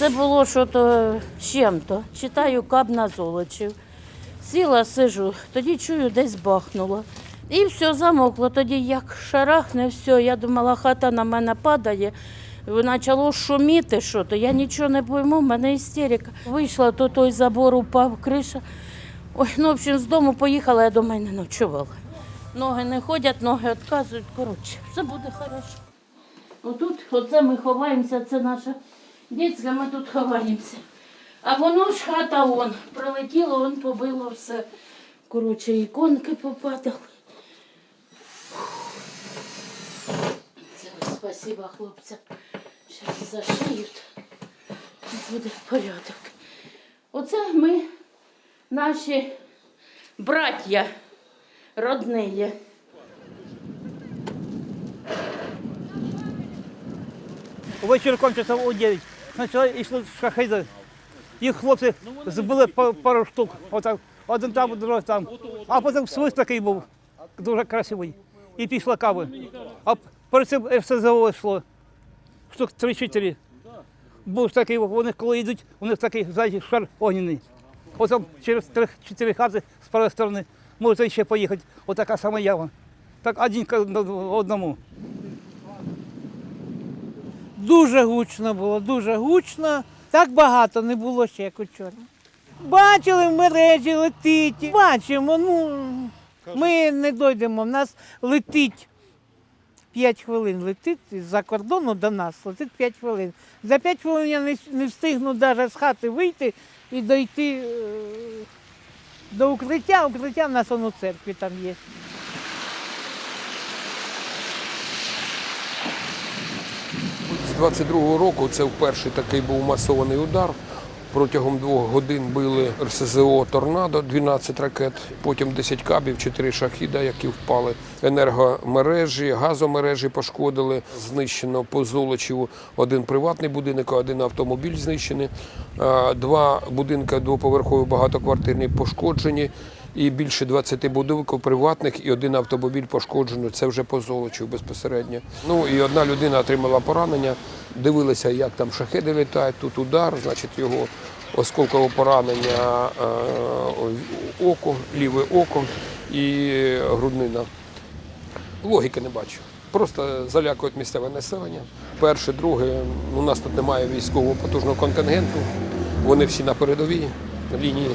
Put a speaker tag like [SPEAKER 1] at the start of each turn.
[SPEAKER 1] Це було що з чим-то. Читаю каб на золочів. Сіла, сижу, тоді чую, десь бахнуло. І все замокло. Тоді як шарахне, все, я думала, хата на мене падає. Почало шуміти, що то я нічого не пойму, в мене істерика. Вийшла, то той забор упав, криша. Ой, ну, в общем, з дому поїхала, я до мене ночувала. Ноги не ходять, ноги відказують. Коротше, все буде хорошо. Отут, оце ми ховаємося, це наша дітська, ми тут ховаємося. А воно ж хата вон, пролетіло, вон побило все. Коротше, іконки попадали. Це спасіба хлопцям. Зараз зашиють. Буде порядок. Оце ми, наші браття родні.
[SPEAKER 2] Вечірком часов у 9. Спочатку йшли шахиди. Їх хлопці збили пару штук. Отак. Один там, другий там. А потім свист такий був, дуже красивий. І пішла кави. А перед цим РСЗО йшло. Штук 3-4. Був такий, вони коли йдуть, у них такий ззаді шар огняний. Потім через 3-4 хати з правої сторони можете ще поїхати. Отака сама яма. Так один одному.
[SPEAKER 3] Дуже гучно було, дуже гучно. Так багато не було ще, як учора. Бачили в мережі, летить. Бачимо, ну ми не дойдемо. В нас летить 5 хвилин. Летить з-за кордону до нас, летить 5 хвилин. За 5 хвилин я не, не встигну навіть з хати вийти і дойти е, до укриття. Укриття в нас воно церкві там є.
[SPEAKER 4] 22-го року це вперше такий був масований удар. Протягом двох годин били РСЗО Торнадо, 12 ракет, потім 10 кабів, 4 шахіда, які впали. Енергомережі, газомережі пошкодили. Знищено по Золочеву один приватний будинок, один автомобіль знищений. Два будинки двоповерхові багатоквартирні пошкоджені. І більше 20 будинків приватних і один автомобіль пошкоджено. Це вже по Золочеву безпосередньо. Ну і одна людина отримала поранення. Дивилися, як там шахеди літають. Тут удар, значить його осколкове поранення е, око, ліве око і груднина. Логіки не бачу. Просто залякують місцеве населення. Перше, друге, у нас тут немає військового потужного контингенту. Вони всі на передовій лінії.